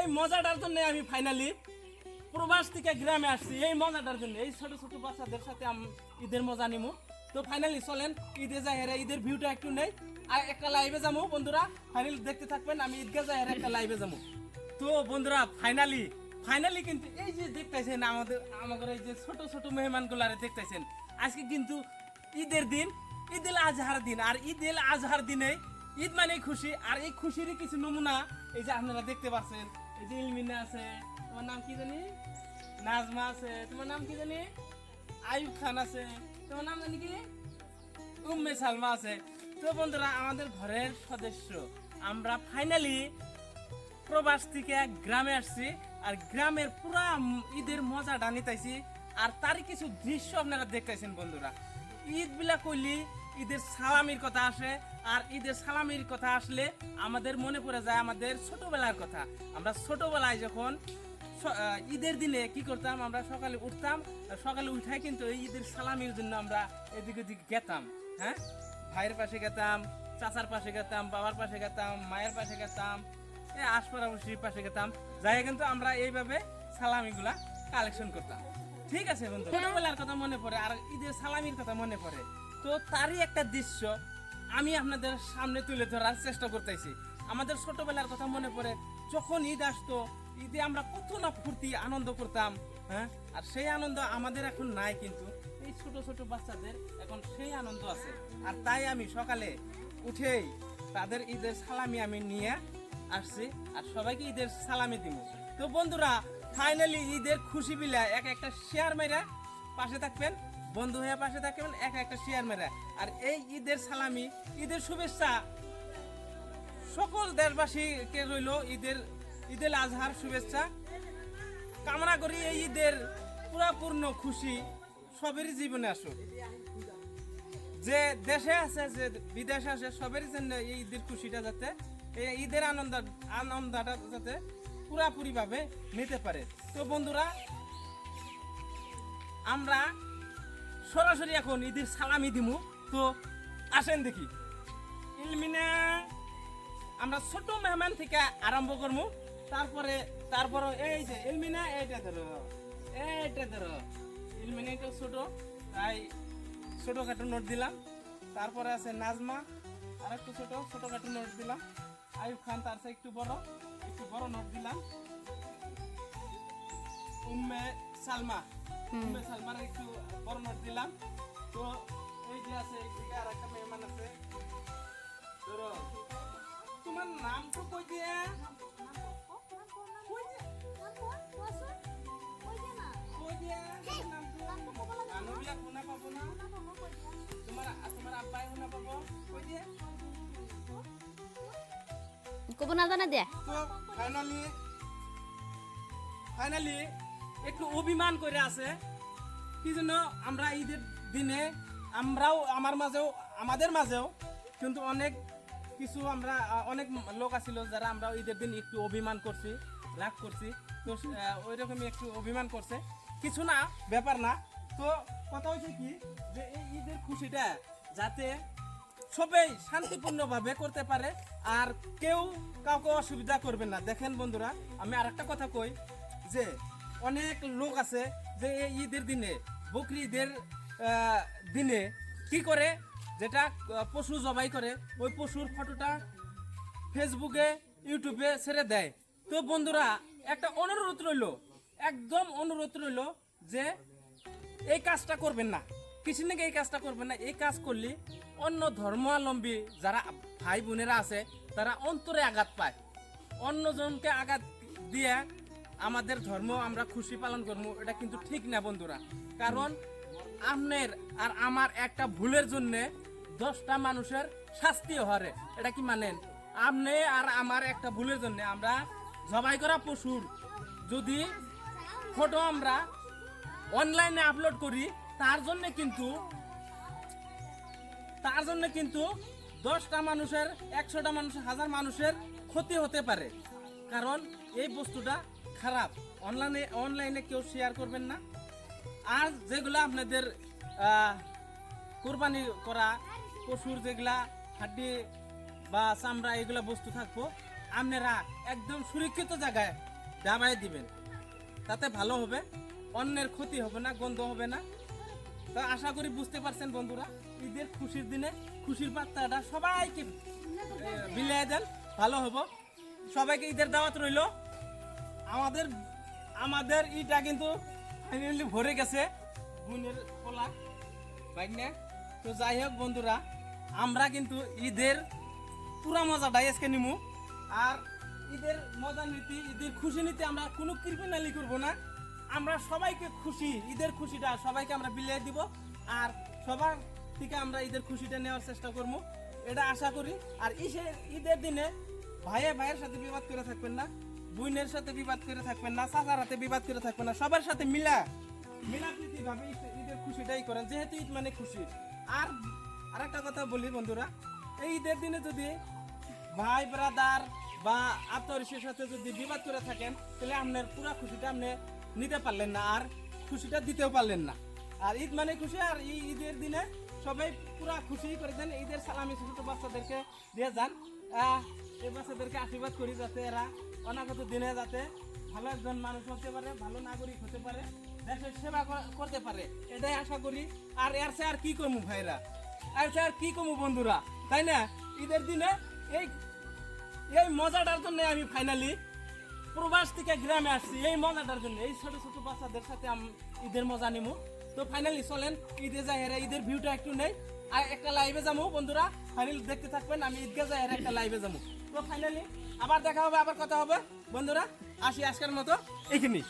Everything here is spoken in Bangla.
এই মজাটার জন্য আমি ফাইনালি প্রবাস থেকে গ্রামে আসছি। এই মজাটার জন্য, এই ছোট ছোট বাচ্চাদের সাথে আম- ঈদের মজা নিমু। তো ফাইনালি চলেন, ঈদে যাই হেরে ঈদের ভিউটা একটু নেই। আর একটা লাইভে যাব বন্ধুরা। ফাইনালি দেখতে থাকবেন, আমি ঈদগাহ যাই হেরে একটা লাইভে যাব তো বন্ধুরা ফাইনালি ফাইনালি কিন্তু এই যে দেখতেছেন আমাদের আমাদের এই যে ছোট ছোট মেহমানগুলারে দেখতেছেন, আজকে কিন্তু ঈদের দিন ঈদুল আজহার দিন। আর ঈদুল আজহার দিনে ঈদ মানে খুশি। আর এই খুশিরই কিছু নমুনা এই যে আপনারা দেখতে পাচ্ছেন। এই ইলমিনা আছে, তোমার নাম কি জানি? নাজমা আছে, তোমার নাম কি জানি? আয়ুব খান আছে, তোমার নাম জানি কি? উম্মে সালমা আছে। তো বন্ধুরা, আমাদের ঘরের সদস্য, আমরা ফাইনালি প্রবাস থেকে গ্রামে আসছি, আর গ্রামের পুরা ঈদের মজাটা নিতেছি আর তারই কিছু দৃশ্য আপনারা দেখতেছেন বন্ধুরা। ঈদ বিলা কইলি ঈদের সালামির কথা আসে আর ঈদের সালামির কথা আসলে আমাদের মনে পড়ে যায় আমাদের ছোটবেলার কথা। আমরা ছোটবেলায় যখন ঈদের দিনে কি করতাম আমরা সকালে উঠতাম সকালে উঠাই কিন্তু এই ঈদের সালামির জন্য আমরা এদিক ওদিক গেতাম হ্যাঁ? ভাইয়ের পাশে গেতাম চাচার পাশে গেতাম বাবার পাশে গেতাম মায়ের পাশে গেতাম আশপাশাপাশির পাশে গেতাম। যাই কিন্তু আমরা এইভাবে সালামিগুলা কালেকশন করতাম। ঠিক আছে বন্ধু ছোটবেলার কথা মনে পড়ে আর ঈদের সালামির কথা মনে পড়ে। তো তারই একটা দৃশ্য আমি আপনাদের সামনে তুলে ধরার চেষ্টা করতেছি। আমাদের ছোটবেলার কথা মনে পড়ে, যখন ঈদ আসতো, ঈদে আমরা কত না ফুর্তি আনন্দ করতাম হ্যাঁ? আর সেই আনন্দ আমাদের এখন নাই কিন্তু, এই ছোট ছোট বাচ্চাদের এখন সেই আনন্দ আছে। আর তাই আমি সকালে উঠেই তাদের ঈদের সালামি আমি নিয়ে আসছি, আর সবাইকে ঈদের সালামি দিব। তো বন্ধুরা ফাইনালি ঈদের খুশি বিলা এক একটা শেয়ার মেরা পাশে থাকবেন। বন্ধু হয়ে পাশে থাকবেন এক একটা শেয়ার মেরা। আর এই ঈদের সালামি, ঈদের শুভেচ্ছা সকল দেশবাসীকে রইল ঈদের ঈদের আজহার শুভেচ্ছা। কামনা করি এই ঈদের পুরাপূর্ণ খুশি সবেরই জীবনে আসুক। যে দেশে আছে, যে বিদেশে আছে, সবেরই জন্য এই ঈদের খুশিটা যাতে, এই ঈদের আনন্দ, আনন্দটা যাতে পুরাপুরি ভাবে নিতে পারে। তো বন্ধুরা, আমরা সরাসরি এখন ঈদের সালামি দিমু। তো আসেন দেখি। ইলমিনা আমরা ছোট মেহমান থেকে আরম্ভ করব তারপরে তারপরে এই যে, ইলমিনা, এইটা ধরো এইটা ধরো। ইলমিনা একটু ছোট, তাই ছোটখাটো নোট দিলাম। তারপরে আছে নাজমা আর একটু ছোট, ছোটখাটো নোট দিলাম। আয়ুব খান তার চেয়ে একটু বড় একটু বড় নোট দিলাম। উম্মে সালমা। উম্মে সালমার একটু দিলাম। তো এই যে আছে এইদিকে আর একটা মেহমান আছে। ধরো তোমার নাম তো কই দিয়া? পাব না। কই দিয়া? কব ফাইনালি ফাইনালি একটু অভিমান করে আছে। কি জন্য? আমরা ঈদের দিনে, আমরাও আমার মাঝেও, আমাদের মাঝেও কিন্তু অনেক কিছু আমরা, অনেক লোক আছিল যারা আমরা ঈদের দিন একটু অভিমান করছি, রাগ করছি। তো ওই রকমই একটু অভিমান করছে। কিছু না, ব্যাপার না। তো কথা হচ্ছে কি যে এই ঈদের খুশিটা যাতে সবাই শান্তিপূর্ণভাবে করতে পারে আর কেউ কাউকে অসুবিধা করবে না। দেখেন বন্ধুরা, আমি আর একটা কথা কই যে অনেক লোক আছে যে এই ঈদের দিনে বকরি ঈদের দিনে কি করে? যেটা পশু জবাই করে, ওই পশুর ফটোটা ফেসবুকে, ইউটিউবে ছেড়ে দেয়। তো বন্ধুরা, একটা অনুরোধ রইল, একদম অনুরোধ রইল যে এই কাজটা করবেন না। কিছু নাকি এই কাজটা করবেন না। এই কাজ করলে অন্য ধর্মাবলম্বী যারা ভাই বোনেরা আছে, তারা অন্তরে আঘাত পায়। অন্যজনকে আঘাত দিয়ে আমাদের ধর্ম, আমরা খুশি পালন করব, এটা কিন্তু ঠিক না বন্ধুরা। কারণ আপনার আর আমার একটা ভুলের জন্য দশটা মানুষের শাস্তি হরে, এটা কি মানেন? আপনি আর আমার একটা ভুলের জন্য আমরা জবাই করা পশুর, যদি ফটো আমরা অনলাইনে আপলোড করি, তার জন্য কিন্তু, তার জন্য কিন্তু দশটা মানুষের, একশোটা মানুষের, হাজার মানুষের ক্ষতি হতে পারে। কারণ এই বস্তুটা খারাপ। অনলাইনে অনলাইনে কেউ শেয়ার করবেন না। আর যেগুলো আপনাদের কোরবানি করা, পশুর যেগুলা হাড্ডি বা চামড়া, এগুলা বস্তু থাকব, আপনারা একদম সুরক্ষিত জায়গায় দাবায় দিবেন। তাতে ভালো হবে। অন্যের ক্ষতি হবে না, গন্ধ হবে না। তা আশা করি বুঝতে পারছেন বন্ধুরা, ঈদের খুশির দিনে খুশির বার্তাটা সবাইকে বিলিয়ে দেন, ভালো হব। সবাইকে ঈদের দাওয়াত রইল। আমাদের আমাদের ইটা কিন্তু ফাইনালি ভরে গেছে বুনের খোলা বাইক না? তো যাই হোক বন্ধুরা, আমরা কিন্তু ঈদের পুরা মজাটাই আজকে নিমু। আর ঈদের মজা নীতি, ঈদের খুশি নিতে আমরা কোনো কৃপণালি করব না। আমরা সবাইকে খুশি, ঈদের খুশিটা সবাইকে আমরা বিলিয়ে দিব। আর সবার থেকে আমরা ঈদের খুশিটা নেওয়ার চেষ্টা করব। এটা আশা করি। আর ঈদের দিনে ভাইয়ে ভাইয়ের সাথে বিবাদ করে থাকবেন না। বোনের সাথে বিবাদ করে থাকবেন না, চাচার হাতে বিবাদ করে থাকবেন না, সবার সাথে মিলা মিলাপ্রীতি ভাবে ঈদের খুশিটাই করেন যেহেতু ঈদ মানে খুশি। আর আর একটা কথা বলি বন্ধুরা, এই ঈদের দিনে যদি ভাই ব্রাদার বা আত্মরিসের সাথে যদি বিবাদ করে থাকেন, তাহলে আপনার পুরা খুশিটা আপনি নিতে পারলেন না, আর খুশিটা দিতেও পারলেন না। আর ঈদ মানে খুশি, আর এই ঈদের দিনে সবাই পুরা খুশি করে দেন, ঈদের সালামি ছোট বাচ্চাদেরকে দিয়ে যান। এই বাচ্চাদেরকে আশীর্বাদ করি যাতে এরা অনাগত দিনে যাতে ভালো একজন মানুষ হতে পারে, ভালো নাগরিক হতে পারে, দেশের সেবা করতে পারে। এটাই আশা করি। আর এর সে আর কি কমু ভাইরা? আর সে আর কি কমু বন্ধুরা? তাই না? ঈদের দিনে এই এই মজাটার জন্য আমি ফাইনালি প্রবাস থেকে গ্রামে আসছি। এই মজাটার জন্য, এই ছোট ছোট বাচ্চাদের সাথে আমি ঈদের মজা নিমু। তো ফাইনালি চলেন, ঈদে যাই হেরা ঈদের ভিউটা একটু নেই। আর একটা লাইভে যাব, বন্ধুরা। ফাইনাল দেখতে থাকবেন, আমি ঈদগা যাই, আর একটা লাইভে যাব। তো ফাইনালি আবার দেখা হবে, আবার কথা হবে। বন্ধুরা, আসি আজকের মতো। এখানেই।